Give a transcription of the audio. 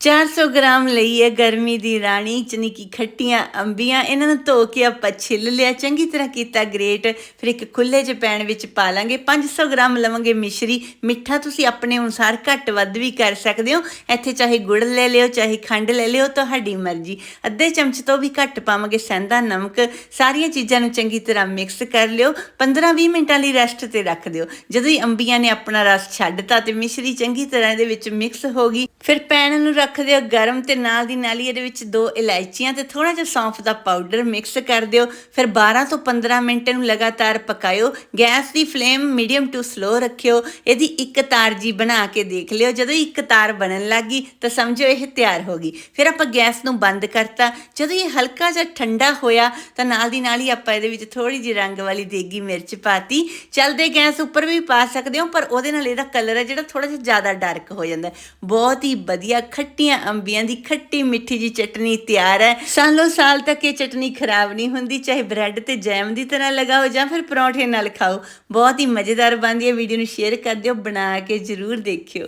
400 gram ਲਈ ਹੈ ਗਰਮੀ ਦੀ ਰਾਣੀ। ਚਨੀ ਕੀ ਖੱਟੀਆਂ ਅੰਬੀਆਂ, ਇਹਨਾਂ ਨੂੰ ਧੋ ਕੇ ਆਪਾਂ ਛਿੱਲ ਲਿਆ। ਚੰਗੀ ਤਰ੍ਹਾਂ ਕੀਤਾ ਗ੍ਰੇਟ। ਫਿਰ ਇੱਕ ਖੁੱਲੇ 'ਚ ਪੈਣ ਵਿੱਚ ਪਾ ਲਾਂਗੇ। 500 ਗ੍ਰਾਮ ਲਵਾਂਗੇ ਮਿਸ਼ਰੀ। ਮਿੱਠਾ ਤੁਸੀਂ ਆਪਣੇ ਅਨੁਸਾਰ ਘੱਟ ਵੱਧ ਵੀ ਕਰ ਸਕਦੇ ਹੋ। ਇੱਥੇ ਚਾਹੇ ਗੁੜ ਲੈ ਲਿਓ, ਚਾਹੇ ਖੰਡ ਲੈ ਲਿਓ, ਤੁਹਾਡੀ ਮਰਜ਼ੀ। ਅੱਧੇ ਚਮਚ ਤੋਂ ਵੀ ਘੱਟ ਪਾਵਾਂਗੇ ਸੈਂਦਾ ਨਮਕ। ਸਾਰੀਆਂ ਚੀਜ਼ਾਂ ਨੂੰ ਚੰਗੀ ਤਰ੍ਹਾਂ ਮਿਕਸ ਕਰ ਲਿਓ। 15-20 ਮਿੰਟਾਂ ਲਈ ਰੈਸਟ ਤੇ ਰੱਖ ਦਿਓ। ਜਦੋਂ ਹੀ ਅੰਬੀਆਂ ਨੇ ਆਪਣਾ ਰਸ ਛੱਡਤਾ ਤੇ ਮਿਸ਼ਰੀ ਚੰਗੀ ਤਰ੍ਹਾਂ ਇਹਦੇ ਵਿੱਚ ਮਿਕਸ ਹੋ ਗਈ, ਫਿਰ ਪੈਣ ਨੂੰ ਰੱਖ ਦਿਓ ਗਰਮ ਤੇ ਨਾਲ ਦੀ ਨਾਲ ਹੀ ਇਹਦੇ ਵਿੱਚ ਦੋ ਇਲਾਇਚੀਆਂ ਤੇ ਥੋੜਾ ਜਿਹਾ ਸੌਂਫ ਦਾ ਪਾਊਡਰ ਮਿਕਸ ਕਰ ਦਿਓ। ਫਿਰ 12 ਤੋਂ 15 ਮਿੰਟ ਨੂੰ ਲਗਾਤਾਰ ਪਕਾਇਓ। ਗੈਸ ਦੀ ਫਲੇਮ ਮੀਡੀਅਮ ਟੂ ਸਲੋ ਰੱਖਿਓ। ਇਹਦੀ ਇੱਕ ਤਾਰ ਜੀ ਬਣਾ ਕੇ ਦੇਖ ਲਿਓ। ਜਦੋਂ ਇੱਕ ਤਾਰ ਬਣਨ ਲੱਗੀ ਤਾਂ ਸਮਝੋ ਇਹ ਤਿਆਰ ਹੋ ਗਈ। ਫਿਰ ਆਪਾਂ ਗੈਸ ਨੂੰ ਬੰਦ ਕਰਤਾ। ਜਦੋਂ ਇਹ ਹਲਕਾ ਜਿਹਾ ਠੰਡਾ ਹੋਇਆ, ਤਾਂ ਨਾਲ ਦੀ ਨਾਲ ਹੀ ਆਪਾਂ ਇਹਦੇ ਵਿੱਚ ਥੋੜੀ ਜਿਹੀ ਰੰਗ ਵਾਲੀ ਦੇਗੀ ਮਿਰਚ ਪਾਤੀ। ਚਲਦੇ ਗੈਸ ਉੱਪਰ ਵੀ ਪਾ ਸਕਦੇ ਹੋ, ਪਰ ਉਹਦੇ ਨਾਲ ਇਹਦਾ ਕਲਰ ਹੈ ਜਿਹੜਾ ਥੋੜਾ ਜਿਹਾ ਜ਼ਿਆਦਾ ਡਾਰਕ ਹੋ ਜਾਂਦਾ ਬਹੁਤ ਹੀ ਵਧੀਆ, ਖੱਟ ਖੱਟੀਆਂ ਅੰਬੀਆਂ ਦੀ ਖੱਟੀ ਮਿੱਠੀ ਜੀ ਚਟਨੀ ਤਿਆਰ ਹੈ। ਸਾਲੋਂ ਸਾਲ ਤੱਕ ਇਹ ਚਟਨੀ ਖਰਾਬ ਨਹੀਂ ਹੁੰਦੀ, ਚਾਹੇ ਬ੍ਰੈਡ ਤੇ ਜੈਮ ਦੀ ਤਰ੍ਹਾਂ ਲਗਾਓ ਜਾਂ ਫਿਰ ਪਰੌਂਠੇ ਨਾਲ ਖਾਓ। ਬਹੁਤ ਹੀ ਮਜ਼ੇਦਾਰ ਬਣਦੀ ਹੈ। ਵੀਡੀਓ ਨੂੰ ਸ਼ੇਅਰ ਕਰ ਦਿਓ, ਬਣਾ ਕੇ ਜ਼ਰੂਰ ਦੇਖਿਓ।